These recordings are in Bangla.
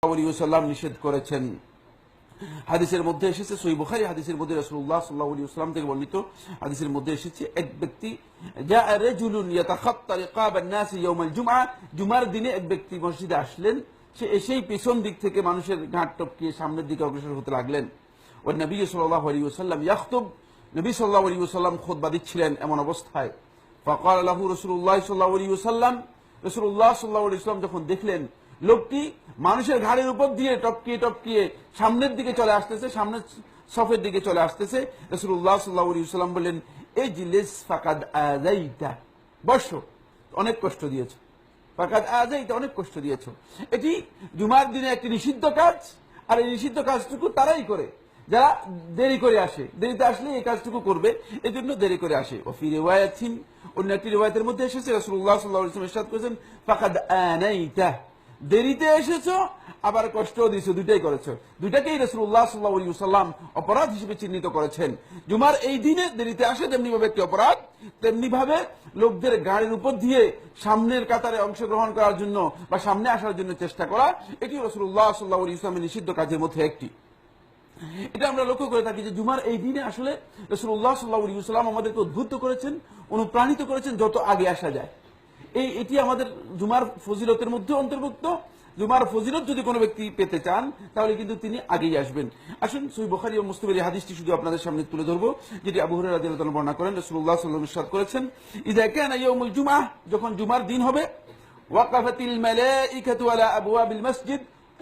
সাল্লাম নিষেধ করেছেন। হাদিসের মধ্যে এসেছে হাদিসের মধ্যে রসুল্লাহ সাল্লাহ আলী ইসলাম থেকে বর্ণিত হাদিসের মধ্যে এসেছে, এক ব্যক্তি জুমার দিনে এক ব্যক্তি মসজিদে আসলেন, সে এসেই পিছন দিক থেকে মানুষের ঘাট টপকিয়ে সামনের দিকে অগ্রসর হতে লাগলেন। ও নবী সাল্লাহ আলী ওসাল্লাম ইয়াকুব নবী সাল্লাহ আলী ওসাল্লাম খোদবা দিচ্ছিলেন এমন অবস্থায়। ফকর আল্লাহ রসুল্লাহ সাল্লাহ আলী ওসাল্লাম রসুল্লাহ সাল্লাহ আলী ইসলাম যখন দেখলেন লোকটি মানুষের ঘাড়ের উপর দিয়ে টপকিয়ে টপকিয়ে সামনের দিকে চলে আসতেছে, সামনের সফের দিকে চলে আসতেছে। রসুল্লাহ সাল্লাহাম বললেন এই জিলেস ফাকাদ আজাইটা বর্ষ অনেক কষ্ট দিয়েছ। ফাকাদ আজাইটা অনেক কষ্ট দিয়েছ। এটি জুমার দিনে একটি নিষিদ্ধ কাজ, আর এই নিষিদ্ধ কাজটুকু তারাই করে। যারা দেরি করে আসে, দেরিতে আসলে এই কাজটুকু করবে এই জন্য দেরি করে আসে। ওফি রেওয়ায়াতিন, অন্য একটি রেওয়ায়তের মধ্যে এসেছে রসুল্লাহ সাল্লাহ ইসলাম ইরশাদ করেছেন, ফাকাদ আনাইতা। দেরিতে এসেছ, আবার কষ্টও দিয়েছ দুইটাই করেছ। দুইটাকেই রসুল্লাহ সাল্লাহ সাল্লাম অপরাধ হিসেবে চিহ্নিত করেছেন। জুমার এই দিনে দেরিতে আসে তেমনি ভাবে একটি অপরাধ তেমনি ভাবে লোকদের গাড়ির উপর দিয়ে সামনের কাতারে অংশগ্রহণ করার জন্য বা সামনে আসার জন্য চেষ্টা করা, এটি রসুল্লাহ সাল্লাহ ইসলামের নিষিদ্ধ কাজের মধ্যে একটি। এটা আমরা লক্ষ্য করে থাকি যে জুমার এই দিনে আসলে রসুল্লাহ সাল্লাহ সাল্লাম আমাদেরকে উদ্বুদ্ধ করেছেন, অনুপ্রাণিত করেছেন যত আগে আসা যায়। এই, এটি আমাদের জুমার ফজিলতের মধ্যে অন্তর্ভুক্ত। জুমার ফজিলত যদি কোনো ব্যক্তি পেতে চান, তাহলে কিন্তু তিনি আগেই আসবেন। আসুন সুই বখারি ও মুস্তাফের হাদিসটি শুধু আপনাদের সামনে তুলে ধরবো, যেটি আবু রাদিয়াল্লাহু তাআলা বর্ণনা করেন সাল্লাল্লাহু আলাইহি ওয়াসাল্লাম করেছেন, ইযা কানা জুমআহ যখন জুমার দিন হবে, ওয়াকাফাতিল মালাইকাতু আলা আবওয়াবিল মসজিদ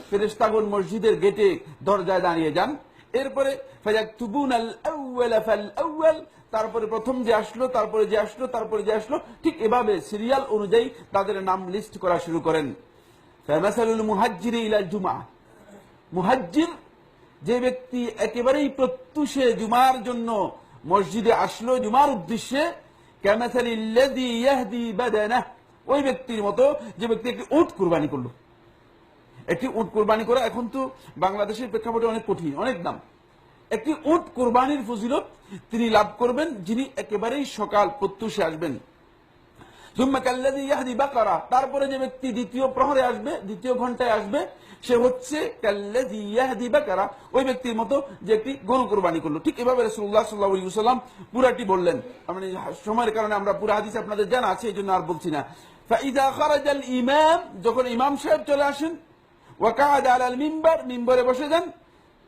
ফেরেশতাগণ মসজিদের গেটে দরজায় দাঁড়িয়ে যান। এরপরে ফায়াকতুবুন আল আউয়াল ফাল আউয়াল তারপরে প্রথম যে আসলো, তারপরে যে আসলো, তারপরে যে আসলো, ঠিক এভাবে সিরিয়াল অনুযায়ী তাদের নাম লিস্ট করা শুরু করেন। ফামাসালুল যে ব্যক্তি একেবারেই প্রত্যুষে জুমার জন্য মসজিদে আসলো, জুমার উদ্দেশ্যে ওই ব্যক্তির মতো যে ব্যক্তি একটি উট কুরবানি করল। একটি উট কোরবানি করা এখন তো বাংলাদেশের প্রেক্ষাপটে অনেক কঠিন, অনেক দাম। একটি উট কোরবানির ফজিলত তিনি লাভ করবেন, যিনি একেবারেই সকাল প্রত্যুষে আসবেন। তারপরে যে ব্যক্তি দ্বিতীয় প্রহরে আসবে, দ্বিতীয় ঘন্টায় আসবে, সে হচ্ছে ওই ব্যক্তির মতো যে একটি গরু কোরবানি করল। ঠিক এভাবে আলাইহি ওয়াসাল্লাম পুরাটি বললেন। মানে সময়ের কারণে আমরা পুরো হাদিস আপনাদের জানা আছে এই জন্য আর বলছি না। ইমাম, যখন ইমাম সাহেব চলে আসেন ওয়াকাদ আলাল মিম্বার, মিম্বরে বসে যান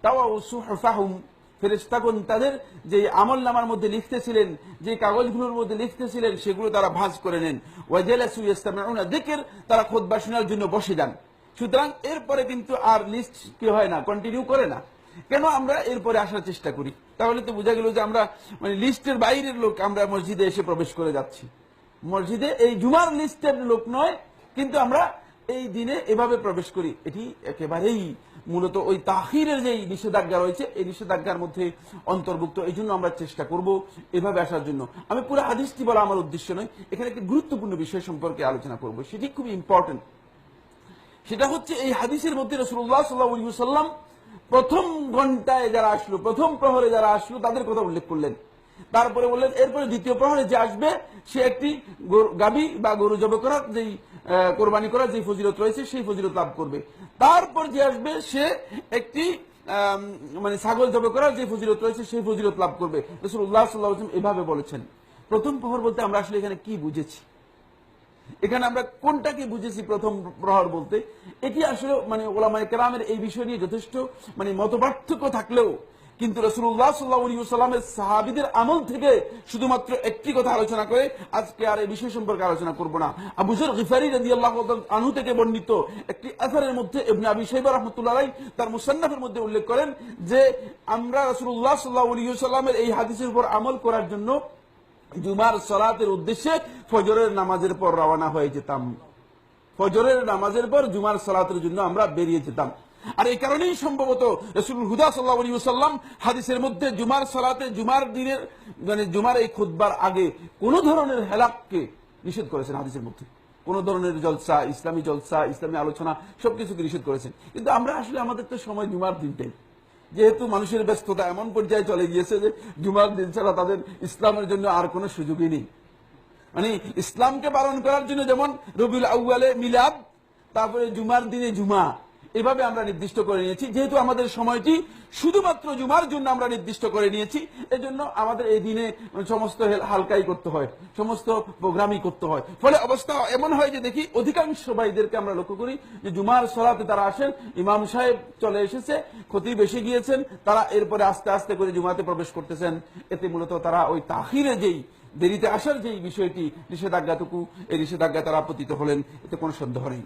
তাওয়াউ সুহফাহুম ফেরেশতাগণ তাদের যে আমল নামার মধ্যে লিখতেছিলেন, যে কাগজগুলোর মধ্যে লিখতেছিলেন, সেগুলো তারা ভাঁজ করে নেন। ওয়াজালাসু ইস্তামিউনা যিকির, তারা খুতবা শোনার জন্য বসে যান। সুতরাং এরপরে কিন্তু আর লিস্ট কি হয় না কন্টিনিউ করে না। কেন আমরা এরপরে আসার চেষ্টা করি? তাহলে তো বোঝা গেল যে আমরা মানে লিস্টের বাইরের লোক, আমরা মসজিদে এসে প্রবেশ করে যাচ্ছি। মসজিদে এই জুমার লিস্টের লোক নয়, কিন্তু আমরা এই দিনে এভাবে প্রবেশ করি। এটি একেবারেই মূলত ওই তাহিরের যে নিষেধাজ্ঞা রয়েছে, এই নিষেধাজ্ঞার মধ্যে অন্তর্ভুক্ত। এই জন্য আমরা চেষ্টা করব এভাবে আসার জন্য। আমি পুরো হাদিসটি বলা আমার উদ্দেশ্য নয়, এখানে একটি গুরুত্বপূর্ণ বিষয় সম্পর্কে আলোচনা করব। সেটি খুবই ইম্পর্টেন্ট সেটা হচ্ছে এই হাদিসের মধ্যে রসুল্লাহ সাল্লাহ সাল্লাম প্রথম ঘন্টায় যারা আসলো, প্রথম প্রহরে যারা আসলো, তাদের কথা উল্লেখ করলেন। তারপরে বললেন, এরপরে দ্বিতীয় প্রহরে যে আসবে, সে একটি গাভী বা গরু জব করার যেই কোরবানি করার যে ফজিলত রয়েছে, সেই ফজিলত লাভ করবে। তারপর যে আসবে, সে একটি মানে ছাগল জব করার যে ফজিলত রয়েছে, সেই ফজিলত লাভ করবে। রসুল্লাহ সাল্লাহ এভাবে বলেছেন। প্রথম প্রহর বলতে আমরা আসলে এখানে কি বুঝেছি? এখানে আমরা কোনটাকে বুঝেছি প্রথম প্রহর বলতে? এটি আসলে মানে ওলামাই কেরামের এই বিষয় নিয়ে যথেষ্ট মানে মতপার্থক্য থাকলেও কিন্তু রসুল্লাহ সাল্লাহ সাল্লামের সাহাবিদের আমল থেকে শুধুমাত্র একটি কথা আলোচনা করে আজকে আর এই বিষয় সম্পর্কে আলোচনা করব না। আবুজর গিফারি রাজি আল্লাহ আনু থেকে বর্ণিত একটি আসারের মধ্যে আবি সাইবা রহমতুল্লাহ তার মুসান্নাফের মধ্যে উল্লেখ করেন যে আমরা রসুল্লাহ সাল্লাহ সাল্লামের এই হাদিসের উপর আমল করার জন্য জুমার সলাতের উদ্দেশ্যে ফজরের নামাজের পর রওনা হয়ে যেতাম। ফজরের নামাজের পর জুমার সলাতের জন্য আমরা বেরিয়ে যেতাম। আর এই কারণেই সম্ভবত রসুল হুদা সাল্লাহ সাল্লাম হাদিসের মধ্যে জুমার সলাতে, জুমার দিনের মানে জুমার এই খুদ্বার আগে কোন ধরনের হেলাককে নিষেধ করেছেন হাদিসের মধ্যে? কোন ধরনের জলসা, ইসলামী জলসা, ইসলামী আলোচনা সবকিছুকে নিষেধ করেছেন। কিন্তু আমরা আসলে আমাদের তো সময় জুমার দিনটাই যেহেতু মানুষের ব্যস্ততা এমন পর্যায়ে চলে গিয়েছে যে জুমার দিন ছাড়া তাদের ইসলামের জন্য আর কোনো সুযোগই নেই। মানে ইসলামকে পালন করার জন্য যেমন রবিউল আউয়ালে মিলাদ, তারপরে জুমার দিনে জুমা এভাবে আমরা নির্দিষ্ট করে নিয়েছি। যেহেতু আমাদের সময়টি শুধুমাত্র জুমার জন্য আমরা নির্দিষ্ট করে নিয়েছি, এজন্য আমাদের এই দিনে সমস্ত হালকাই করতে হয়, সমস্ত প্রোগ্রামই করতে হয়। ফলে অবস্থা এমন হয় যে দেখি অধিকাংশ ভাইদেরকে আমরা লক্ষ্য করি যে জুমার সলাতে তারা আসেন, ইমাম সাহেব চলে এসেছে ক্ষতি বেশি গিয়েছেন, তারা এরপরে আস্তে আস্তে করে জুমাতে প্রবেশ করতেছেন। এতে মূলত তারা ওই তাহিরে যেই দেরিতে আসার যেই বিষয়টি, নিষেধাজ্ঞাটুকু, এই নিষেধাজ্ঞা তারা পতিত হলেন, এতে কোনো সন্দেহ নেই।